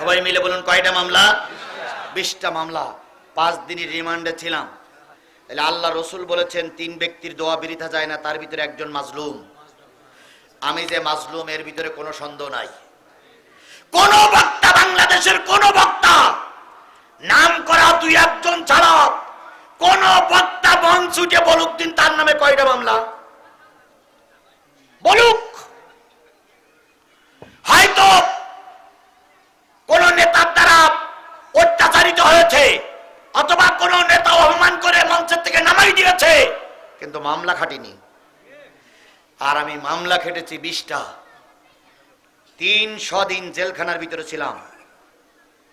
সবাই মিলে বলুন কয়টা মামলা? বিশটা মামলা। পাঁচ দিনের রিমান্ডে ছিলাম। তাহলে আল্লাহ রসুল বলেছেন, তিন ব্যক্তির দোয়া বিরিথা যায় না, তার ভিতরে একজন মাজলুম। আমি যে মাজলুম, এর ভিতরে কোনো সন্দেহ নাই। কোন বক্তা, বাংলাদেশের কোন বক্তা, নাম করা দুই একজন ছাড়া কোন বক্তা উঠে বলুক দিন তার নামে কয়টা মামলা বলুক হয়তো কোন নেতার দ্বারা অত্যাচারিত হয়েছে অথবা কোন নেতা অপমান করে মঞ্চের থেকে নামাই দিয়েছে, কিন্তু মামলা খাটিনি। আর আমি মামলা খেটেছি বিশটা। তিনশো দিন জেলখানার ভিতরে ছিলাম।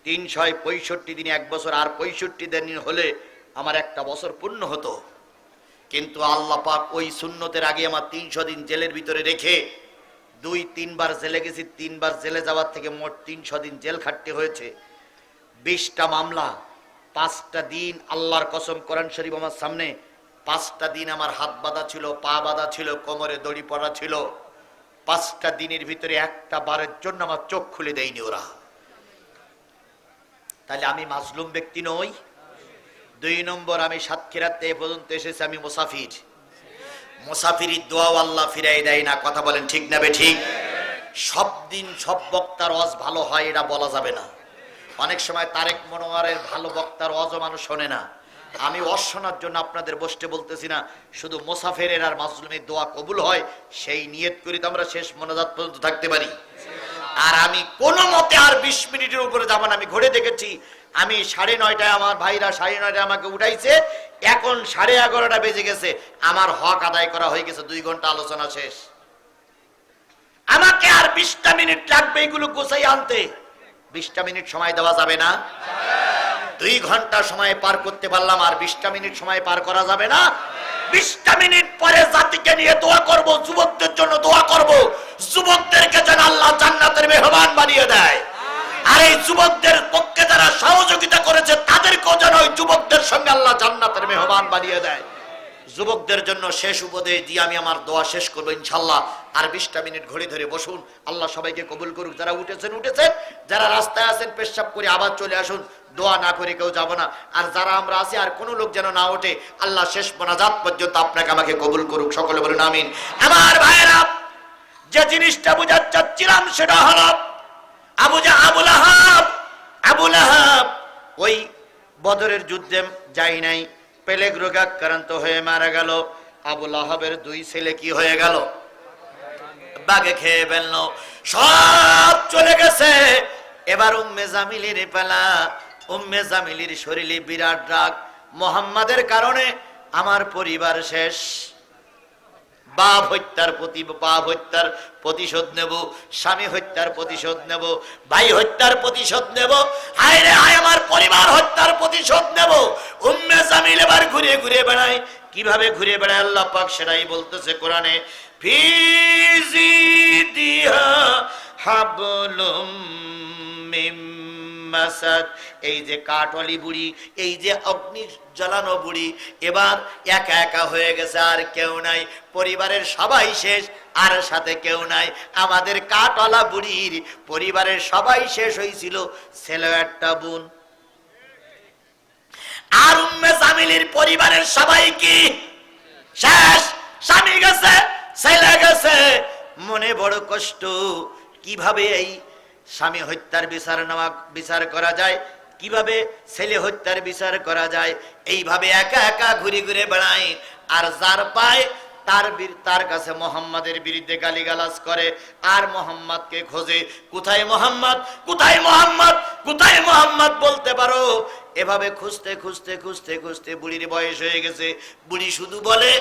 তিনশো পঁয়ষট্টি দিন, এক বছর আর পঁয়ষট্টি দিন হলে আমার একটা বছর পূর্ণ হতো। কিন্তু আল্লাহ পাক ওই শূন্যতের আগে আমার তিনশো দিন জেলের ভিতরে রেখে দুই, তিনবার জেলে গেছি, তিনবার জেলে যাওয়ার থেকে মোট তিনশো দিন জেল খাটতে হয়েছে। বিশটা মামলা পাঁচটা দিন আল্লাহর কসম কোরআন শরীফ আমার সামনে, পাঁচটা দিন আমার হাত বাঁধা ছিল, পা বাঁধা ছিল, কোমরে দড়ি পড়া ছিল। পাঁচটা দিনের ভিতরে একটা বারের জন্য আমার চোখ খুলে দেয়নি ওরা। তাহলে আমি মাজলুম ব্যক্তি নই। দুই নম্বর, আমি সাতক্ষীরাতে এ পর্যন্ত এসেছি, আমি মুসাফির। মুসাফিরির দোয়াও আল্লাহ ফিরাই দেয় না, কথা বলেন ঠিক না বে ঠিক? সব দিন সব বক্তার ওয়াজ ভালো হয়, এটা বলা যাবে না। অনেক সময় তারেক মনোয়ারের ভালো বক্তার ওয়াজও মানুষ শোনে না। আমি ওয়াজ শোনার জন্য আপনাদের বসতে বলতেছি না, শুধু মোসাফেরের আর মাজলুমের দোয়া কবুল হয়, সেই নিয়ত করি তো আমরা শেষ মনোজাত পর্যন্ত থাকতে পারি। আর আমি কোনো মতে আর বিশ মিনিটের উপরে যাব না, আমি ঘুরে দেখেছি, আমি সাড়ে নয়টায় আমার ভাইরা সাড়ে নয়টায় আমাকে উঠাইছে, এখন সাড়ে এগারোটা বেজে গেছে, আমার হক আদায় করা হয়ে গেছে, দুই ঘণ্টা আলোচনা শেষ। আমাকে আর বিশটা মিনিট লাগবে এগুলো গোছাই আনতে। বিশটা মিনিট সময় দেওয়া যাবে না? দুই ঘণ্টা সময় পার করতে পারলাম, আর বিশটা মিনিট সময় পার করা যাবে না? বিশটা মিনিট পরে যুবকদের জন্য শেষ উপদেশ দিয়ে আমি আমার দোয়া শেষ করব ইনশাল্লাহ আর বিশটা মিনিট ঘড়ি ধরে বসুন। আল্লাহ সবাইকে কবুল করুক। যারা উঠেছেন উঠেছেন। যারা রাস্তায় আছেন, পেশাব করে আবার চলে আসুন। দোয়া না করে কেউ যাব না। আর যারা আমরা আছি, আর কোনো লোক যেন না ওঠে, আল্লাহ শেষ মোনাজাত পর্যন্ত আপনাকে আমাকে কবুল করুক। সকলে বলুন, আমিন। আমার ভাইয়েরা, যে জিনিসটা বোঝার চাচ্ছিলাম সেটা হলো, আবু জা আবুল আহাব আবুল আহাব ওই বদরের যুদ্ধে যাই নাই। পেলেগ রোগাক্রান্ত হয়ে মারা গেল। আবুল আহাবের দুই ছেলে কি হয়ে গেল? বাগে খেয়ে ফেলল। সব চলে গেছে। এবার উম্মে জামিলির পেলা। উম্মে জামিলির শরীরে বিরাট রাগ। মোহাম্মদের কারণে আমার পরিবার শেষ। বাপ হত্যার প্রতি, বাপ হত্যার প্রতিশোধ নেব, স্বামী হত্যার প্রতিশোধ নেব, ভাই হত্যার প্রতিশোধ নেব, হায় রে হায়, আমার পরিবার হত্যার প্রতিশোধ নেব। উম্মে জামিল এবার ঘুরে ঘুরে বেড়ায়। কীভাবে ঘুরে বেড়ায় আল্লাহ পাক সেটাই বলতেছে কোরআনে। ফিজি দিহা হাবলুম মিম মাসাদ, এই যে কাঠলি বুড়ি, এই যে অগ্নি জ্বালানো বুড়ি, এবার একা একা হয়ে গেছে আর কেউ নাই। পরিবারের সবাই শেষ, আর সাথে কেউ নাই। আমাদের কাটলা বুড়ির পরিবারের সবাই শেষ হয়েছিল, ছেলে একটা বোন। আর উম্মে জামিলির পরিবারের সবাই কি? শেষ, স্বামী গেছে, ছেলে গেছে। মনে বড় কষ্ট, কীভাবে এই স্বামী হত্যার বিচার নেওয়া, বিচার করা যায়। কীভাবে ছেলে হত্যার বিচার করা যায়? এইভাবে একা একা ঘুরে ঘুরে বেড়ায় আর যার পায়, তার তার কাছে মোহাম্মদের বিরুদ্ধে গালিগালাজ করে। আর মোহাম্মদকে খোঁজে, কোথায় মোহাম্মদ? কোথায় মোহাম্মদ? কোথায় মোহাম্মদ? বলতে এভাবে খুঁজতে খুঁজতে খুঁজতে খুঁজতে বুড়ির বয়স হয়ে গেছে। বুড়ি শুধু বলে,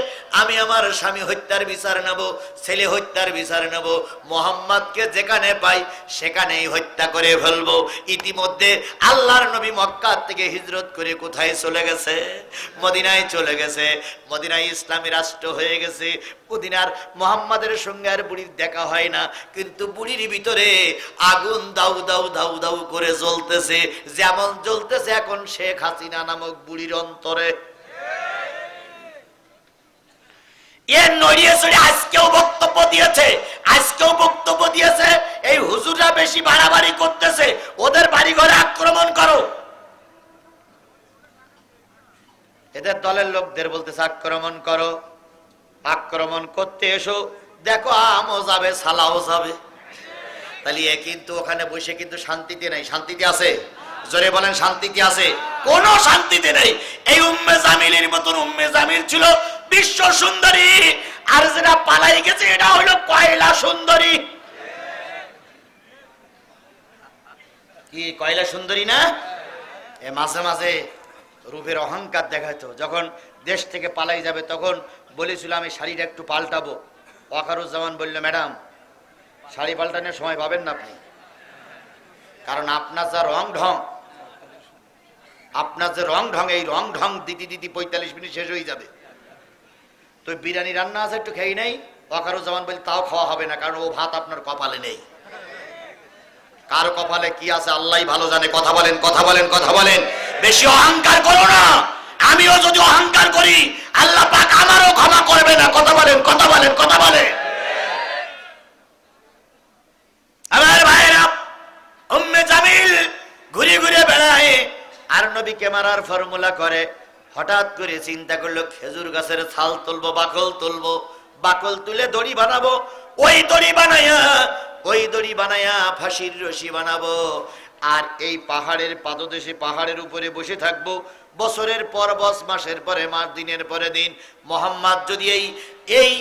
আমি আমার স্বামী হত্যার বিচার নেব, ছেলে হত্যার বিচার নেব, মোহাম্মদকে যেখানে পাই সেখানেই হত্যা করে ফেলব। ইতিমধ্যে আল্লাহর নবী মক্কা থেকে হিজরত করে কোথায় চলে গেছে? মদিনায় চলে গেছে। মদিনায় ইসলামী রাষ্ট্র হয়ে গেছে। মদিনার মোহাম্মদের সঙ্গে আর বুড়ির দেখা হয় না। কিন্তু বুড়ির ভিতরে আগুন দাউ দাউ দাউ দাউ করে জ্বলতেছে। যেমন জ্বলতেছে, এখন শেখ হাসিনা নামক বুড়ির অন্তরে। আক্রমণ করো। আক্রমণ করো, আক্রমণ করতে এসো, দেখো আমও যাবে, সালাও যাবে। তাহলে কিন্তু ওখানে বসে কিন্তু শান্তিতে নাই, শান্তিতে আছে। জোরে বলেন শান্তিতে আছে? কোনো শান্তিতে নেই। এই উম্মে জামিলের মতন উম্মে জামিল ছিল বিশ্ব সুন্দরী। আর যেটা পালাই গেছে এটা হলো কয়লা সুন্দরী। কি, কয়লা সুন্দরী না? এ, মাঝে মাঝে রূপের অহংকার দেখাতো যখন দেশ থেকে পালাই যাবে, তখন বলেছিল, আমি শাড়িটা একটু পাল্টাবো। ওয়াকারুজ্জামান বলল, ম্যাডাম, শাড়ি পাল্টানোর সময় পাবেন না আপনি। কারণ আপনার যা রং ঢং আপনার যে রং ঢং, এই রং ঢং দিদি দিদি পঁয়তাল্লিশ মিনিট শেষ হয়ে যাবে। তো বিরিয়ানি রান্না আছে, একটু খেয়ে নেই। ওয়াকারুজ্জামান বলি তাও খাওয়া হবে না, কারণ ও ভাত আপনার কপালে নেই। কার কপালে কি আছে আল্লাহ ভালো জানে। কথা বলেন কথা বলেন কথা বলেন। বেশি অহংকার করো না। আমিও যদি অহংকার করি, আল্লাহ পাক আমারও ক্ষমা করবে না। কথা বলেন কথা বলেন কথা বলেন আমার ভাইরা উম্মে জামিল ঘুরে ঘুরে বেড়ায় আর নবীকে মারার ফর্মুলা করে, হঠাৎ করে চিন্তা করল, খেজুর গাছের ছাল তুলবো, বাকল তুলবো, বাকল তুলে দড়ি বানাবো, ওই দড়ি বানাইয়া ওই দড়ি বানাইয়া ফাঁসির রশি বানাবো। আর এই পাহাড়ের পাদদেশে, পাহাড়ের উপরে বসে থাকব। বছরের পর বস, মাসের পরে মাস, দিনের পরে দিন। মোহাম্মদ যদি এই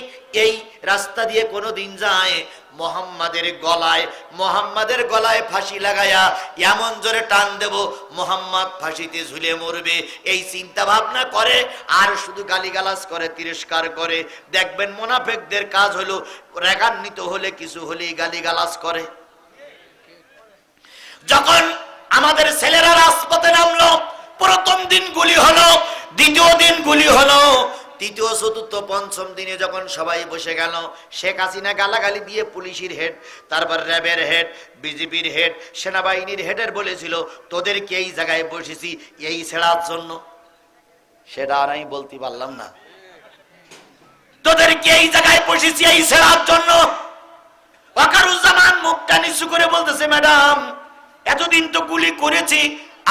এই রাস্তা দিয়ে কোনো দিন যায় মোহাম্মদের গলায় মোহাম্মদের গলায় ফাঁসি লাগায়া এমন জোরে টান দেব, মোহাম্মদ ফাঁসিতে ঝুলে মরবে। এই চিন্তা ভাবনা করে, আর শুধু গালিগালাজ করে, তিরস্কার করে। দেখবেন মোনাফেকদের কাজ হলো, রেগান্বিত হলে কিছু হলেই গালিগালাজ করে। যখন আমাদের ছেলেরা রাজপথে নামলো, প্রথম দিন গুলি হলো, দ্বিতীয় দিন গুলি হলো তৃতীয়, চতুর্থ, পঞ্চম দিনে যখন সবাই বসে গেল, শেখ হাসিনা গালাগালি দিয়ে পুলিশের হেড, তারপর র্যাবের হেড, বিজেপির হেড, সেনাবাহিনীর হেডের বলেছিল তোদেরকে এই জায়গায় বসেছি এই ছেড়ার জন্য? সেটা আর আমি বলতে পারলাম না। তোদেরকে এই জায়গায় বসেছি এই ছেড়ার জন্য? ওয়াকারুজ্জামান মুখটা নিচু করে বলতেছে, ম্যাডাম, এতদিন তো গুলি করেছি,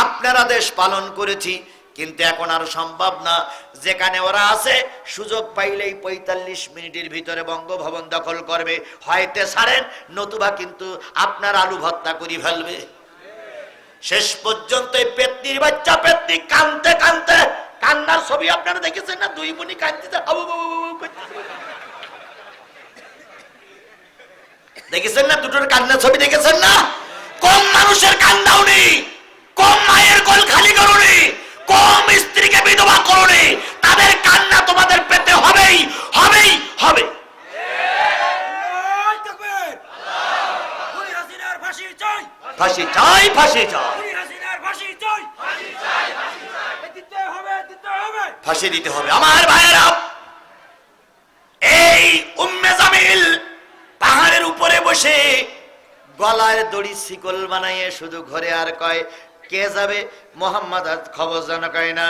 আপনার দেশ পালন করেছি কিন্তু এখন আর সম্ভব না। যেখানে ওরা আছে, সুযোগ পাইলেই পঁয়তাল্লিশ মিনিটের ভিতরে বঙ্গভবন দখল করবে। হয়তো ছাড়েন, নতুবা কিন্তু আপনার আলু ভত্তা করে ফেলবে। শেষ পর্যন্ত এই পেতনির বাচ্চা, পেতনি কানতে কানতে কান্নার ছবি আপনারা দেখেছেন না? দুই বোনই কান্দিতে। দেখেছেন না? দুটোর কান্নার ছবি দেখেছেন না? কম মানুষের কান্দাও নেই। কম মায়ের কোল খালি ফাঁসি দিতে হবে। আমার ভাইয়েরা, এই উম্মে জামিল পাহাড়ের উপরে বসে গলায় দড়ি শিকল বানাইয়ে শুধু ঘরে আর কয়, কে যাবে? মোহাম্মদ খবর জানা কয় না